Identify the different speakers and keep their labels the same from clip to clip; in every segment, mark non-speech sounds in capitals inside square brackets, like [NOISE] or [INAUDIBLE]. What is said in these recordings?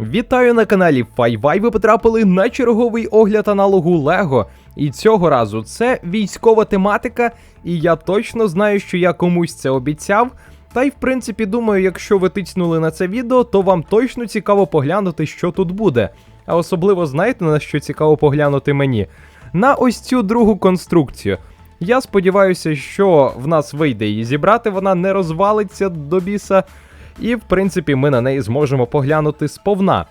Speaker 1: Вітаю на каналі Файвай. Ви потрапили на черговий огляд аналогу Лего. І цього разу це військова тематика, і я точно знаю, що я комусь це обіцяв. Та й в принципі думаю, якщо ви тицнули на це відео, то вам точно цікаво поглянути, що тут буде. А особливо знаєте, на що цікаво поглянути мені? На ось цю другу конструкцію. Я сподіваюся, що в нас вийде її зібрати, вона не розвалиться до біса. І, в принципі, ми на неї зможемо поглянути сповна.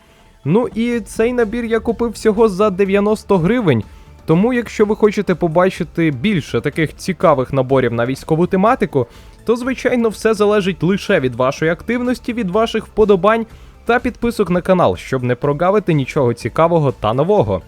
Speaker 1: Ну і цей набір я купив всього за 90 гривень. Тому, якщо ви хочете побачити більше таких цікавих наборів на військову тематику, то звичайно все залежить лише від вашої активності, від ваших вподобань та підписок на канал, щоб не прогавити нічого цікавого та нового.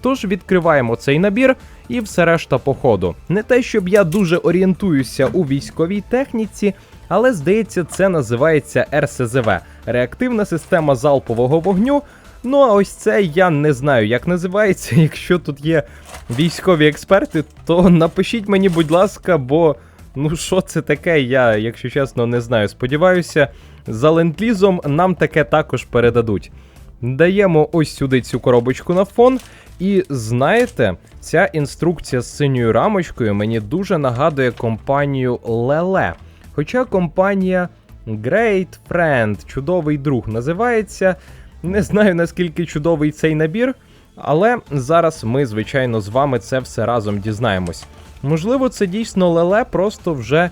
Speaker 1: Тож відкриваємо цей набір і все решта по ходу. Не те, щоб я дуже орієнтуюся у військовій техніці, але здається, це називається РСЗВ реактивна система залпового вогню. Ну а ось це я не знаю, як називається. [LAUGHS] Якщо тут є військові експерти, то напишіть мені, будь ласка, бо ну що це таке, я, якщо чесно, не знаю. Сподіваюся, за лендлізом нам таке також передадуть. Даємо ось сюди цю коробочку на фон. І знаєте, ця інструкція з синьою рамочкою мені дуже нагадує компанію Леле. Хоча компанія Great Friend, чудовий друг, називається. Не знаю наскільки чудовий цей набір, але зараз ми, звичайно, з вами це все разом дізнаємось. Можливо, це дійсно леле, просто вже.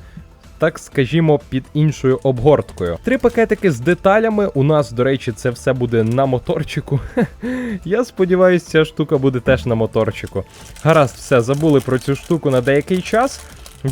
Speaker 1: Так скажімо, під іншою обгорткою. Три пакетики з деталями. У нас, до речі, це все буде на моторчику. [LAUGHS] Я сподіваюся, ця штука буде теж на моторчику. Гаразд, все, забули про цю штуку на деякий час.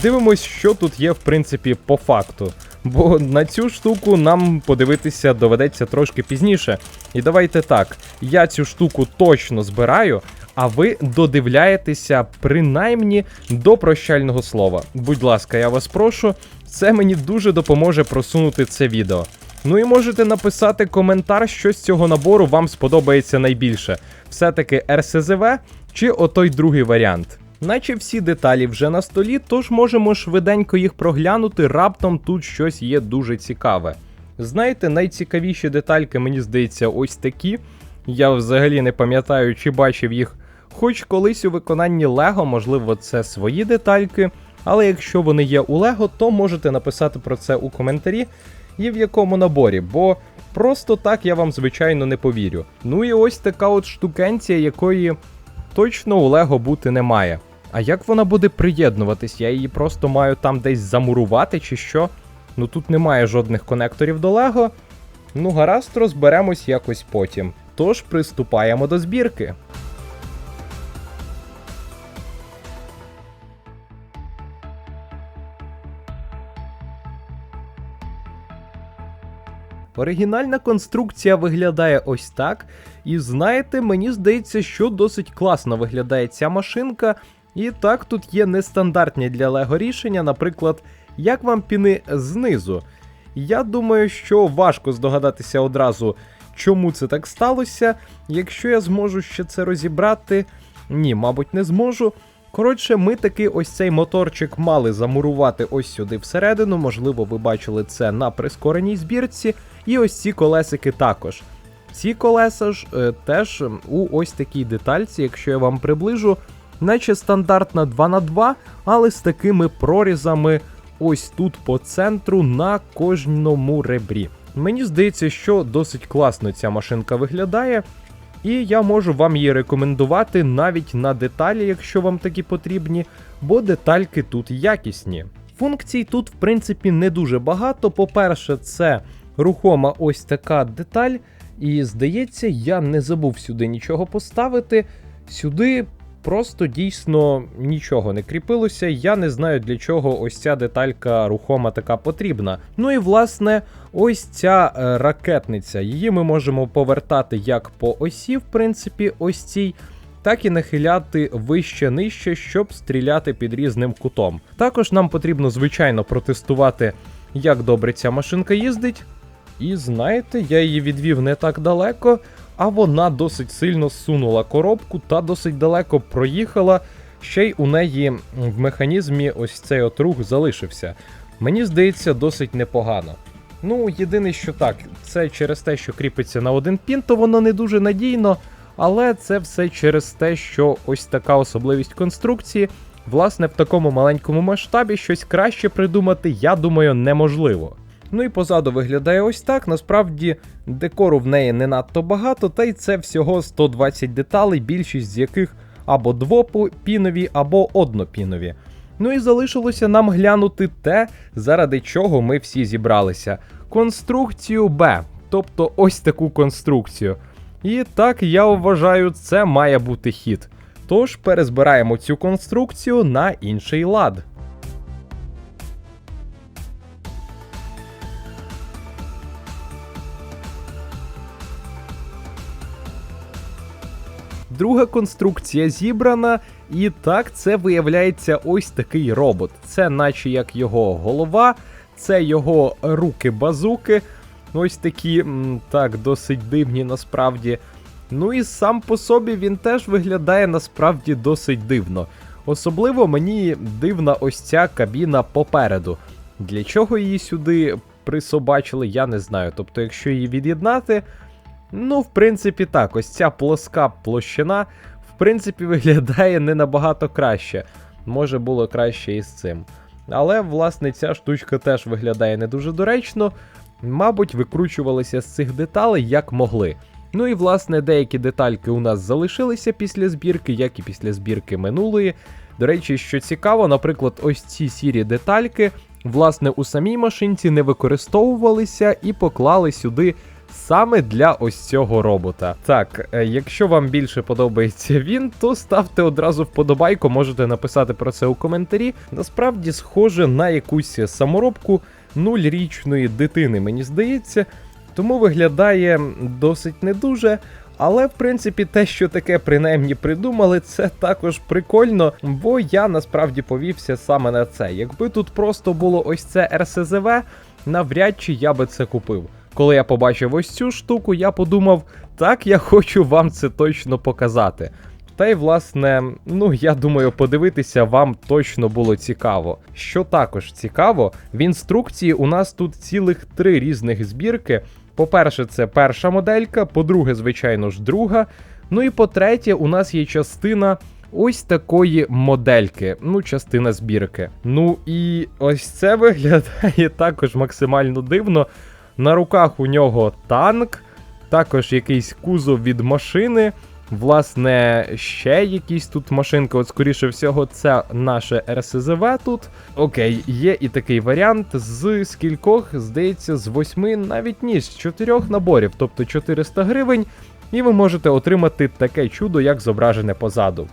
Speaker 1: Дивимось, що тут є, в принципі, по факту. Бо на цю штуку нам подивитися доведеться трошки пізніше. І давайте так, я цю штуку точно збираю, а ви додивляєтеся принаймні до прощального слова. Будь ласка, я вас прошу, це мені дуже допоможе просунути це відео. Ну і можете написати коментар, що з цього набору вам сподобається найбільше. Все-таки РСЗВ чи отой другий варіант. Наче всі деталі вже на столі, тож можемо швиденько їх проглянути, раптом тут щось є дуже цікаве. Знаєте, найцікавіші детальки, мені здається, ось такі. Я взагалі не пам'ятаю, чи бачив їх хоч колись у виконанні Лего, можливо, це свої детальки. Але якщо вони є у Лего, то можете написати про це у коментарі і в якому наборі, бо просто так я вам, звичайно, не повірю. Ну і ось така от штукенція, якої точно у Лего бути не має. А як вона буде приєднуватись? Я її просто маю там десь замурувати чи що? Ну тут немає жодних конекторів до Лего. Ну, гаразд, розберемось якось потім. Тож приступаємо до збірки. Оригінальна конструкція виглядає ось так. І знаєте, мені здається, що досить класно виглядає ця машинка. І так, тут є нестандартні для Лего рішення, наприклад, як вам піни знизу. Я думаю, що важко здогадатися одразу, чому це так сталося. Якщо я зможу ще це розібрати, ні, мабуть, не зможу. Коротше, ми таки ось цей моторчик мали замурувати ось сюди всередину. Можливо, ви бачили це на прискореній збірці. І ось ці колесики також. Ці колеса ж е, теж у ось такій детальці, якщо я вам приближу, наче стандартна 2х2, але з такими прорізами ось тут по центру на кожному ребрі. Мені здається, що досить класно ця машинка виглядає, і я можу вам її рекомендувати навіть на деталі, якщо вам такі потрібні, бо детальки тут якісні. Функцій тут, в принципі, не дуже багато. По-перше, це рухома ось така деталь. І здається, я не забув сюди нічого поставити. Сюди просто дійсно нічого не кріпилося. Я не знаю для чого ось ця деталька рухома така потрібна. Ну і власне, ось ця е, ракетниця. Її ми можемо повертати як по осі, в принципі, ось цій. Так і нахиляти вище нижче, щоб стріляти під різним кутом. Також нам потрібно, звичайно, протестувати, як добре ця машинка їздить. І знаєте, я її відвів не так далеко, а вона досить сильно сунула коробку та досить далеко проїхала. Ще й у неї в механізмі ось цей от рух залишився. Мені здається, досить непогано. Ну, єдине, що так, це через те, що кріпиться на один пін, то воно не дуже надійно, але це все через те, що ось така особливість конструкції. Власне, в такому маленькому масштабі щось краще придумати, я думаю, неможливо. Ну і позаду виглядає ось так. Насправді декору в неї не надто багато, та й це всього 120 деталей, більшість з яких або двопінові, або однопінові. Ну і залишилося нам глянути те, заради чого ми всі зібралися. Конструкцію Б, тобто ось таку конструкцію. І так я вважаю, це має бути хід. Тож перезбираємо цю конструкцію на інший лад. Друга конструкція зібрана, і так це виявляється ось такий робот. Це наче як його голова, це його руки-базуки. Ось такі, так, досить дивні насправді. Ну і сам по собі він теж виглядає насправді досить дивно. Особливо мені дивна ось ця кабіна попереду. Для чого її сюди присобачили, я не знаю. Тобто, якщо її від'єднати, ну, в принципі, так, ось ця плоска площина, в принципі, [LAUGHS] виглядає не набагато краще. Може було краще із цим. Але, власне, ця штучка теж виглядає не дуже доречно. Мабуть, викручувалися з цих деталей як могли. Ну і власне деякі детальки у нас залишилися після збірки, як і після збірки минулої. До речі, що цікаво, наприклад, ось ці сірі детальки, власне, у самій машинці не використовувалися і поклали сюди саме для ось цього робота. Так, е, якщо вам більше подобається він, то ставте одразу вподобайку, можете написати про це у коментарі. Насправді схоже на якусь саморобку нульрічної дитини, мені здається. Тому виглядає досить не дуже. Але в принципі те, що таке принаймні придумали, це також прикольно, бо я насправді повівся саме на це. Якби тут просто було ось це РСЗВ, навряд чи я би це купив. Коли я побачив ось цю штуку, я подумав, так я хочу вам це точно показати. Та й власне, ну я думаю, подивитися вам точно було цікаво. Що також цікаво, в інструкції у нас тут цілих три різних збірки. По-перше, це перша моделька, по-друге, звичайно ж, друга. Ну і по-третє, у нас є частина ось такої модельки, ну, частина збірки. Ну і ось це виглядає [LAUGHS] також максимально дивно. На руках у нього танк, також якийсь кузов від машини. Власне, ще якісь тут машинки, от скоріше всього, це наше РСЗВ тут. Окей, є і такий варіант з скількох, здається, з восьми, навіть ні, з чотирьох наборів, тобто 400 гривень, і ви можете отримати таке чудо, як зображене позаду.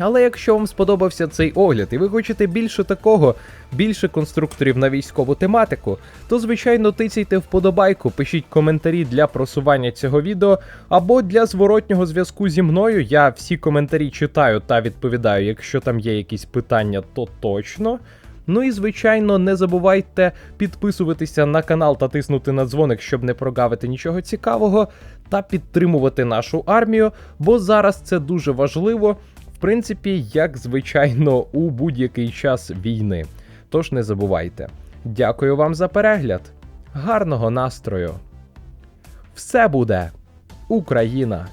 Speaker 1: Але якщо вам сподобався цей огляд і ви хочете більше такого, більше конструкторів на військову тематику, то звичайно тицяйте вподобайку, пишіть коментарі для просування цього відео або для зворотнього зв'язку зі мною. Я всі коментарі читаю та відповідаю. Якщо там є якісь питання, то точно. Ну і звичайно, не забувайте підписуватися на канал та тиснути на дзвоник, щоб не прогавити нічого цікавого, та підтримувати нашу армію, бо зараз це дуже важливо принципі, як звичайно, у будь-який час війни. Тож не забувайте. Дякую вам за перегляд. Гарного настрою! Все буде Україна!